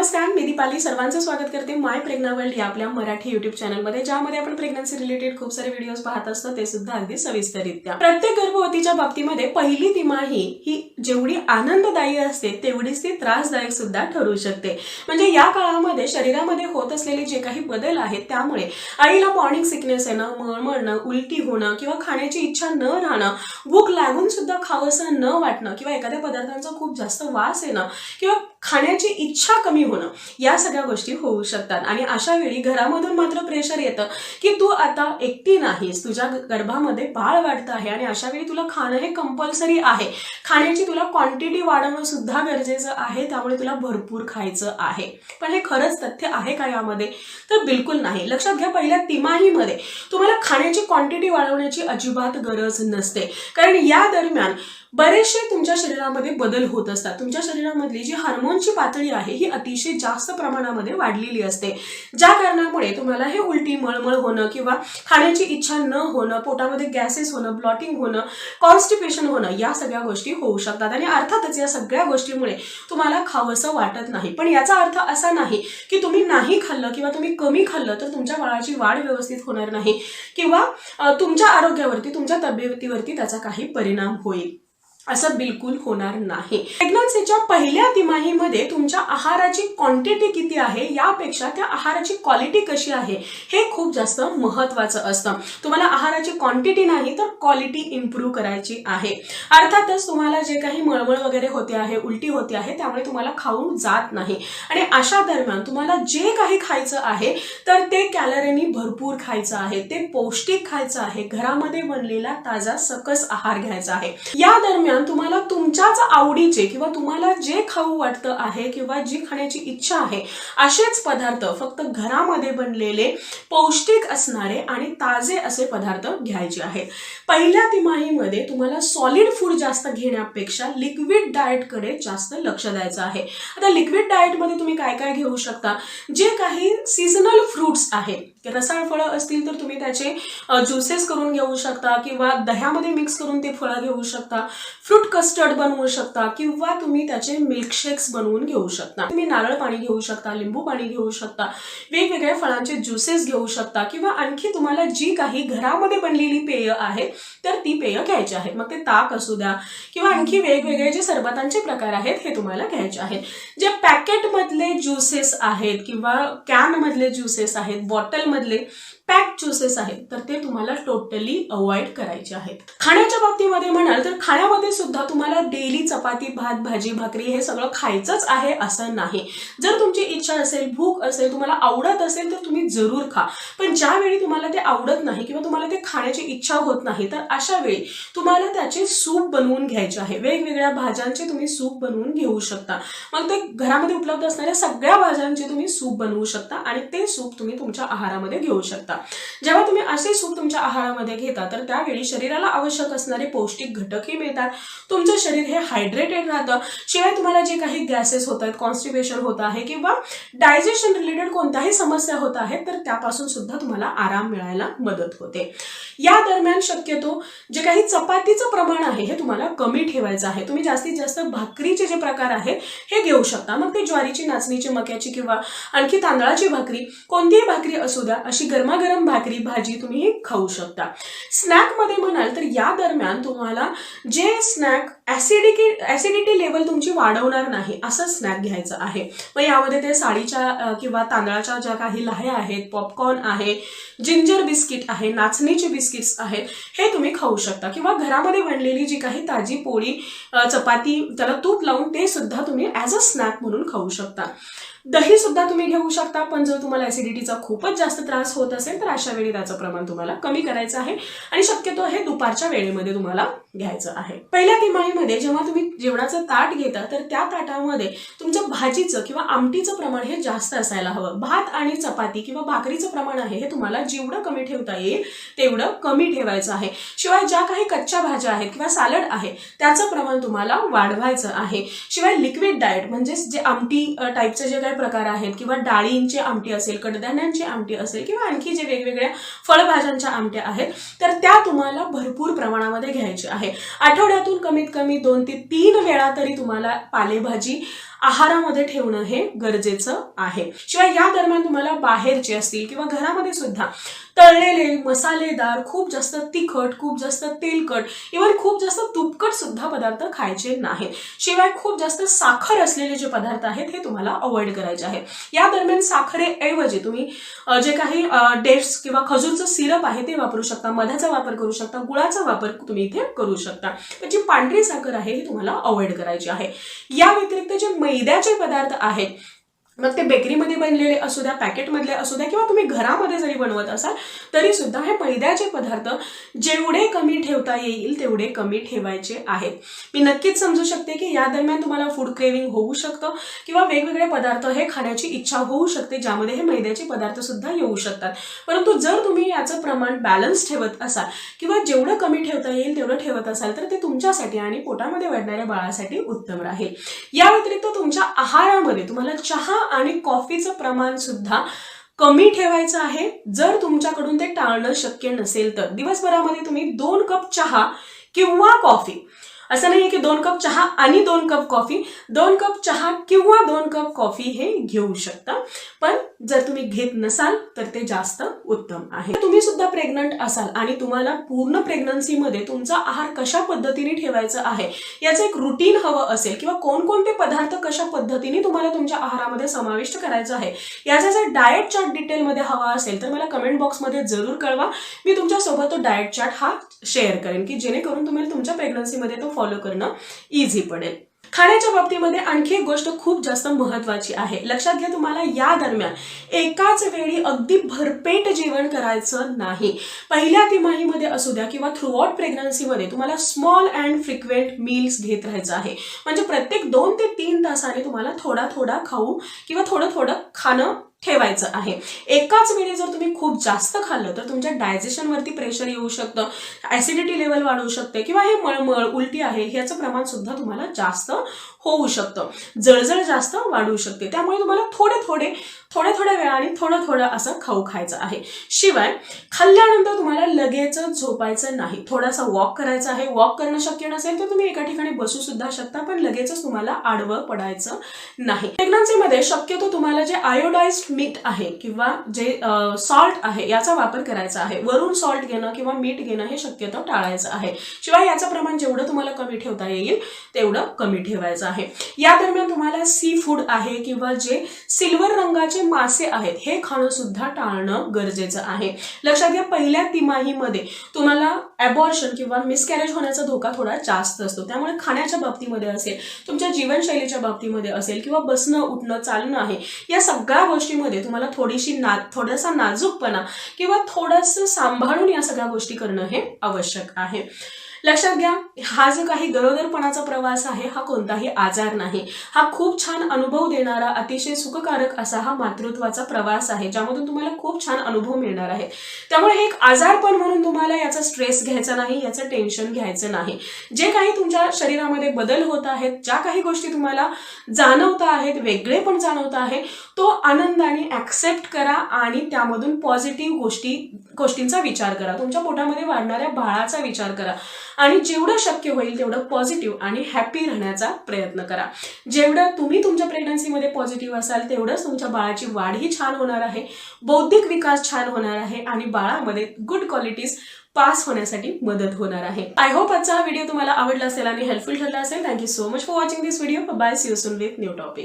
नमस्कार मी दीपाली. सर्वांचं स्वागत करते माय प्रेग्ना वर्ल्ड या आपल्या मराठी युट्यूब चॅनलमध्ये ज्यामध्ये आपण प्रेग्नन्सी रिलेटेड खूप सारे व्हिडिओज पाहत असतो ते सुद्धा अगदी सविस्तरित्या प्रत्येक गर्भवतीच्या बाबतीमध्ये पहिली तिमाही ही जेवढी आनंददायी असते तेवढीच ती त्रासदायक सुद्धा ठरू शकते. म्हणजे या काळामध्ये शरीरामध्ये होत असलेले जे काही बदल आहेत त्यामुळे आईला मॉर्निंग सिकनेस येणं मळमळणं उलटी होणं किंवा खाण्याची इच्छा न राहणं भूक लागून सुद्धा खावंसं न वाटणं किंवा एखाद्या पदार्थांचा खूप जास्त वास येणं किंवा खाण्याची इच्छा कमी होणं या सगळ्या गोष्टी होऊ शकतात. आणि अशा वेळी घरामधून मात्र प्रेशर येतं की तू आता एकटी नाहीस तुझ्या गर्भामध्ये बाळ वाढतं आहे आणि अशा वेळी तुला खाणं हे कंपल्सरी आहे. खाण्याची तुला क्वांटिटी वाढवणं सुद्धा गरजेचं आहे त्यामुळे तुला भरपूर खायचं आहे. पण हे खरंच तथ्य आहे का यामध्ये? तर बिलकुल नाही. लक्षात घ्या पहिल्या तिमाहीमध्ये तुम्हाला खाण्याची क्वांटिटी वाढवण्याची अजिबात गरज नसते. कारण या दरम्यान बरेचसे तुमच्या शरीरामध्ये बदल होत असतात. तुमच्या शरीरामधली जी हार्मोनची पातळी आहे ही अतिशय जास्त प्रमाणामध्ये वाढलेली असते. ज्या कारणामुळे तुम्हाला हे उलटी मळमळ होणं किंवा खाण्याची इच्छा न होणं पोटामध्ये गॅसेस होणं ब्लॉटिंग होणं कॉन्स्टिपेशन होणं या सगळ्या गोष्टी होऊ शकतात. आणि अर्थातच या सगळ्या गोष्टीमुळे तुम्हाला खावंसं वाटत नाही. पण याचा अर्थ असा नाही की तुम्ही नाही खाल्लं किंवा तुम्ही कमी खाल्लं तर तुमच्या बाळाची वाढ व्यवस्थित होणार नाही. किंवा तुमच्या आरोग्यावरती तुमच्या तब्येतीवरती त्याचा काही परिणाम होईल. असं बिलकुल होणार नाही. प्रेग्नन्सीच्या पहिल्या तिमाहीमध्ये तुमच्या आहाराची क्वांटिटी किती आहे? यापेक्षा त्या आहाराची क्वालिटी कशी आहे? हे खूप जास्त महत्वाचं असतं. तुम्हाला आहाराची क्वांटिटी नाही तर क्वालिटी इम्प्रूव्ह करायची आहे. अर्थातच तुम्हाला जे काही मळमळ वगैरे होते आहे उलटी होते आहे त्यामुळे तुम्हाला खाऊन जात नाही. आणि अशा दरम्यान तुम्हाला जे काही खायचं आहे तर ते कॅलरीनी भरपूर खायचं आहे ते पौष्टिक खायचं आहे घरामध्ये बनलेला ताजा सकस आहार घ्यायचा आहे. या दरम्यान तुम्हाला तुमच्याच आवडीचे किंवा तुम्हाला जे खाऊ वाटतं आहे किंवा जी खाण्याची इच्छा आहे असेच पदार्थ फक्त घरामध्ये बनलेले पौष्टिक असणारे आणि ताजे असे पदार्थ घ्यायचे आहेत. पहिल्या तिमाहीमध्ये तुम्हाला सॉलिड फूड जास्त घेण्यापेक्षा लिक्विड डाएटकडे जास्त लक्ष द्यायचं आहे. आता लिक्विड डाएटमध्ये तुम्ही काय काय घेऊ शकता? जे काही सीझनल फ्रुट्स आहेत रसाळ फळं असतील तर तुम्ही त्याचे ज्युसेस करून घेऊ शकता किंवा दह्यामध्ये मिक्स करून ते फळं घेऊ शकता. फ्रूट कस्टर्ड बनवू शकता किंवा तुम्ही त्याचे मिल्कशेक्स बनवून घेऊ शकता. तुम्ही नारळ पाणी घेऊ शकता लिंबू पाणी घेऊ शकता वेगवेगळ्या फळांचे ज्युसेस घेऊ शकता किंवा आणखी तुम्हाला जी काही घरामध्ये बनलेली पेय आहेत तर ती पेय घ्यायची आहेत मग ते ताक असू द्या किंवा आणखी वेगवेगळे जे सरबतांचे प्रकार आहेत हे तुम्हाला घ्यायचे आहेत जे पॅकेटमधले ज्युसेस आहेत किंवा कॅनमधले ज्युसेस आहेत बॉटलमधले पॅक ज्युसेस आहेत तर ते तुम्हाला टोटली अवॉइड करायचे आहेत. खाण्याच्या बाबतीमध्ये म्हणाल तर खाण्यामध्ये सुद्धा तुम्हाला डेली चपाती भात भाजी भाकरी हे सगळं खायचंच आहे असं नाही. जर तुमची इच्छा असेल भूक असेल तुम्हाला आवडत असेल तर तुम्ही जरूर खा. पण ज्यावेळी तुम्हाला ते आवडत नाही किंवा तुम्हाला ते खाण्याची इच्छा होत नाही तर अशा वेळी तुम्हाला त्याचे सूप बनवून घ्यायचे आहे. वेगवेगळ्या भाज्यांचे तुम्ही सूप बनवून घेऊ शकता. मग ते घरामध्ये उपलब्ध असणाऱ्या सगळ्या भाज्यांचे तुम्ही सूप बनवू शकता आणि ते सूप तुम्ही तुमच्या आहारामध्ये घेऊ शकता. जेव्हा तुम्ही असे सूप तुमच्या आहारामध्ये घेता तर त्यावेळी शरीराला आवश्यक असणारे पौष्टिक घटकही मिळतात. तुमचं शरीर हे हायड्रेटेड राहतं. शिवाय तुम्हाला जे काही गॅसेस होत आहेत कॉन्स्टिपेशन होत आहे किंवा डायजेशन रिलेटेड कोणत्याही समस्या होत आहेत तर त्यापासून सुद्धा तुम्हाला आराम मिळायला मदत होते. या दरम्यान शक्यतो जे काही चपातीचं प्रमाण आहे हे तुम्हाला कमी ठेवायचं आहे. तुम्ही जास्तीत जास्त भाकरीचे जे प्रकार आहेत हे घेऊ शकता. मग ते ज्वारीची नाचणीची मक्याची किंवा आणखी तांदळाची भाकरी कोणतीही भाकरी असू द्या अशी गरमागरम भाकरी भाजी तुम्ही खाऊ शकता. स्नॅकमध्ये म्हणाल तर या दरम्यान तुम्हाला जे स्नॅक ऍसिडिटी ऍसिडिटी लेवल तुमची वाढवणार नाही असं स्नॅक घ्यायचं आहे. मग यामध्ये ते साडीच्या किंवा तांदळाच्या ज्या काही लाह्या आहेत पॉपकॉर्न आहे जिंजर बिस्किट आहे नाचणीचे बिस्किट्स आहेत हे तुम्ही खाऊ शकता. किंवा घरामध्ये बनलेली जी काही ताजी पोळी चपाती त्याला तूप लावून ते सुद्धा तुम्ही ॲज अ स्नॅक म्हणून खाऊ शकता. दही सुद्धा तुम्ही घेऊ शकता पण जर तुम्हाला ऍसिडिटीचा खूपच जास्त त्रास होत असेल तर अशा वेळी त्याचं प्रमाण तुम्हाला कमी करायचं आहे. आणि शक्यतो हे दुपारच्या वेळेमध्ये तुम्हाला घ्यायचं आहे. पहिल्या तिमाहीमध्ये जेव्हा तुम्ही जेवणाचं ताट घेता तर त्या ताटामध्ये तुमचं भाजीचं किंवा आमटीचं प्रमाण हे जास्त असायला हवं. भात आणि चपाती किंवा भाकरीचं प्रमाण आहे हे तुम्हाला जेवढं कमी ठेवता येईल तेवढं कमी ठेवायचं आहे. शिवाय ज्या काही कच्च्या भाज्या आहेत किंवा सॅलड आहे त्याचं प्रमाण तुम्हाला वाढवायचं आहे. शिवाय लिक्विड डाएट म्हणजेच जे आमटी टाईपचे जे काही प्रकार आहेत किंवा डाळींची आमटी असेल कडधान्यांची आमटी असेल किंवा आणखी जे वेगवेगळ्या फळभाज्यांच्या आमट्या आहेत तर त्या तुम्हाला भरपूर प्रमाणामध्ये घ्यायच्या आहे. आठवड्यातून कमीत कमी दोन ते तीन वेळा तरी तुम्हाला पालेभाजी आहारामध्ये ठेवणं हे गरजेचं आहे. शिवाय या दरम्यान तुम्हाला बाहेरचे असतील किंवा घरामध्ये सुद्धा तळलेले मसालेदार खूप जास्त तिखट खूप जास्त तेलकट इव्हन खूप जास्त तुपकट सुद्धा पदार्थ खायचे नाहीत शिवाय खूप जास्त साखर असलेले जे पदार्थ आहेत हे तुम्हाला अवॉइड करायचे आहे या दरम्यान साखरेऐवजी तुम्ही जे काही डेट्स किंवा खजूरचं सिरप आहे ते वापरू शकता मधाचा वापर करू शकता गुळाचा वापर तुम्ही इथे करू शकता. तर जी पांढरी साखर आहे ही तुम्हाला अवॉइड करायची आहे. या व्यतिरिक्त जे मैद्याचे पदार्थ आहेत मग ते बेकरीमध्ये बनलेले असू द्या पॅकेटमधले असू द्या किंवा तुम्ही घरामध्ये जरी बनवत असाल तरी सुद्धा हे मैद्याचे पदार्थ जेवढे कमी ठेवता येईल तेवढे कमी ठेवायचे आहेत. मी नक्कीच समजू शकते की या दरम्यान तुम्हाला फूड क्रेविंग होऊ शकतं किंवा वेगवेगळे पदार्थ हे खाण्याची इच्छा होऊ शकते ज्यामध्ये हे मैद्याचे पदार्थ सुद्धा येऊ शकतात. परंतु जर तुम्ही याचं प्रमाण बॅलन्स ठेवत असाल किंवा जेवढं कमी ठेवता येईल तेवढं ठेवत असाल तर ते तुमच्यासाठी आणि पोटामध्ये वाढणाऱ्या बाळासाठी उत्तम राहील. या व्यतिरिक्त तुमच्या आहारामध्ये तुम्हाला चहा आणि कॉफीचं प्रमाण सुद्धा कमी ठेवायचं आहे. जर तुमच्याकडून ते टाळणं शक्य नसेल तर. दिवसभरामध्ये तुम्ही दोन कप चहा किंवा कॉफी असं नाही की दोन कप चहा आणि दोन कप कॉफी दोन कप चहा किंवा दोन कप कॉफी हे घेऊ शकता. पण जर तुम्ही घेत नसाल तर ते जास्त उत्तम आहे. तुम्ही सुद्धा प्रेग्नंट असाल आणि तुम्हाला पूर्ण प्रेग्नन्सीमध्ये तुमचा आहार कशा पद्धतीने ठेवायचा आहे याचं एक रुटीन हवं असेल किंवा कोणकोणते पदार्थ कशा पद्धतीने तुम्हाला तुमच्या आहारामध्ये समाविष्ट करायचं आहे याचा जर डाएट चार्ट डिटेलमध्ये हवा असेल तर मला कमेंट बॉक्समध्ये जरूर कळवा. मी तुमच्यासोबत तो डाएट चार्ट हा शेअर करेन की जेणेकरून तुम्हाला तुमच्या प्रेग्नन्सीमध्ये तो फॉलो करणं इझी पडेल. खाण्याच्या बाबतीमध्ये आणखी एक गोष्ट खूप जास्त महत्वाची आहे. लक्षात घ्या तुम्हाला या दरम्यान एकाच वेळी अगदी भरपेट जेवण करायचं नाही. पहिल्या तिमाहीमध्ये असू द्या किंवा थ्रूआउट प्रेग्नन्सीमध्ये तुम्हाला स्मॉल अँड फ्रिक्वेंट मील्स घेत राहायचं आहे. म्हणजे प्रत्येक दोन ते तीन तासाने तुम्हाला थोडा थोडा खाऊ किंवा थोडं थोडं खाणं ठेवायचं आहे. एकाच वेळी जर तुम्ही खूप जास्त खाल्लं तर तुमच्या डायजेशनवरती प्रेशर येऊ शकतं ऍसिडिटी लेवल वाढू शकते किंवा हे मळमळ उलटी आहे ह्याचं प्रमाण सुद्धा तुम्हाला जास्त होऊ शकतं. जळजळ जास्त वाढू शकते. त्यामुळे तुम्हाला थोडे थोडे थोड्या थोड्या वेळाने थोडं थोडं असं खाऊ खायचं आहे. शिवाय खाल्ल्यानंतर तुम्हाला लगेच झोपायचं नाही. थोडासा वॉक करायचा आहे. वॉक करणं शक्य नसेल तर तुम्ही एका ठिकाणी बसू सुद्धा शकता पण लगेचच तुम्हाला आडवं पडायचं नाही. प्रेग्नन्सीमध्ये शक्यतो तुम्हाला जे आयोडाइज्ड मीठ आहे किंवा जे सॉल्ट आहे याचा वापर करायचा आहे. वरून सॉल्ट घेणं किंवा मीठ घेणं हे शक्यतो टाळायचं आहे. शिवाय याचं प्रमाण जेवढं तुम्हाला कमी ठेवता येईल तेवढं कमी ठेवायचं आहे. या दरम्यान तुम्हाला सी फूड आहे किंवा जे सिल्वर रंगाचे मासे आहेत. हे खाणं सुद्धा टाळणं गरजेचं आहे. लक्षात घ्या पहिल्या तिमाहीमध्ये तुम्हाला ॲबॉर्शन किंवा मिसकॅरेज होण्याचा धोका थोडा जास्त असतो. त्यामुळे खाण्याच्या बाबतीमध्ये असेल तुमच्या जीवनशैलीच्या बाबतीमध्ये असेल किंवा बसणं उठणं चालणं आहे या सगळ्या गोष्टीमध्ये तुम्हाला थोडीशी ना थोडासा नाजूकपणा किंवा थोडंसं सांभाळून या सगळ्या गोष्टी करणं हे आवश्यक आहे. लक्षात घ्या हा जो काही गरोदरपणाचा प्रवास आहे हा कोणताही आजार नाही. हा खूप छान अनुभव देणारा अतिशय सुखकारक असा हा मातृत्वाचा प्रवास आहे ज्यामधून तुम्हाला खूप छान अनुभव मिळणार आहे. त्यामुळे हे एक आजारपण म्हणून तुम्हाला याचा स्ट्रेस घ्यायचा नाही याचं टेन्शन घ्यायचं नाही. जे काही तुमच्या शरीरामध्ये बदल होत आहेत ज्या काही गोष्टी तुम्हाला जाणवत आहेत वेगळे पण जाणवत आहे तो आनंदाने ऍक्सेप्ट करा आणि त्यामधून पॉझिटिव्ह गोष्टी गोष्टींचा विचार करा. तुमच्या पोटामध्ये वाढणाऱ्या बाळाचा विचार करा. आणि जेवढं शक्य होईल तेवढं पॉझिटिव्ह आणि हॅपी राहण्याचा प्रयत्न करा. जेवढं तुम्ही तुमच्या प्रेग्नन्सीमध्ये पॉझिटिव्ह असाल तेवढंच तुमच्या बाळाची वाढही छान होणार आहे बौद्धिक विकास छान होणार आहे आणि बाळामध्ये गुड क्वालिटीज पास होण्यासाठी मदत होणार आहे. आय होप आजचा हा व्हिडिओ तुम्हाला आवडला असेल आणि हेल्पफुल ठरला असेल. Thank you so much for watching this video bye see you soon with new topic